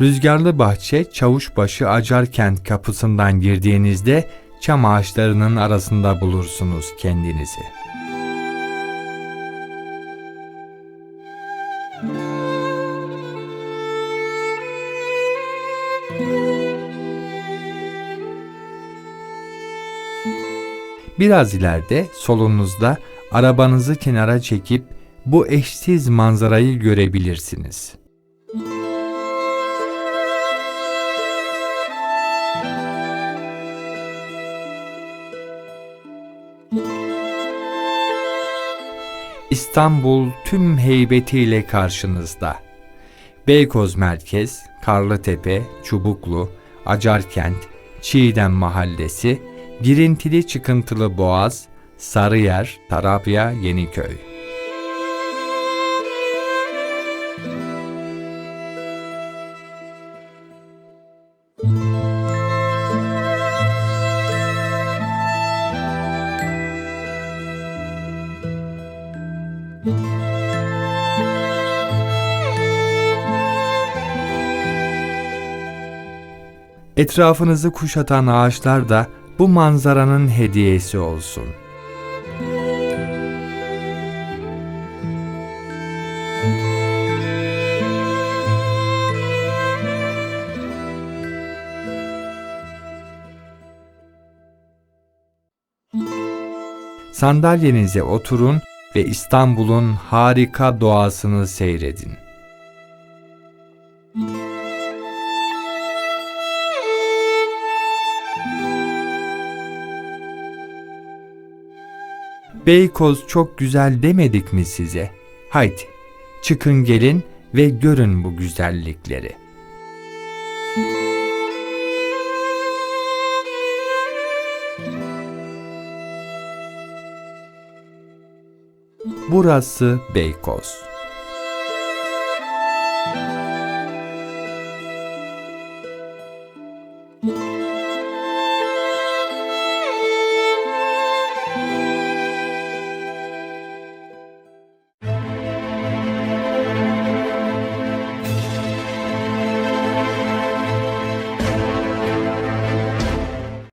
Rüzgarlı bahçe Çavuşbaşı Acarkent kapısından girdiğinizde çam ağaçlarının arasında bulursunuz kendinizi. Biraz ileride solunuzda arabanızı kenara çekip bu eşsiz manzarayı görebilirsiniz. İstanbul tüm heybetiyle karşınızda. Beykoz Merkez, Karlıtepe, Çubuklu, Acarkent, Çiğdem Mahallesi, Girintili Çıkıntılı Boğaz, Sarıyer, Tarabya, Yeniköy. Etrafınızı kuşatan ağaçlar da bu manzaranın hediyesi olsun. Sandalyenize oturun ve İstanbul'un harika doğasını seyredin. Beykoz çok güzel demedik mi size? Haydi çıkın gelin ve görün bu güzellikleri. Burası Beykoz. Müzik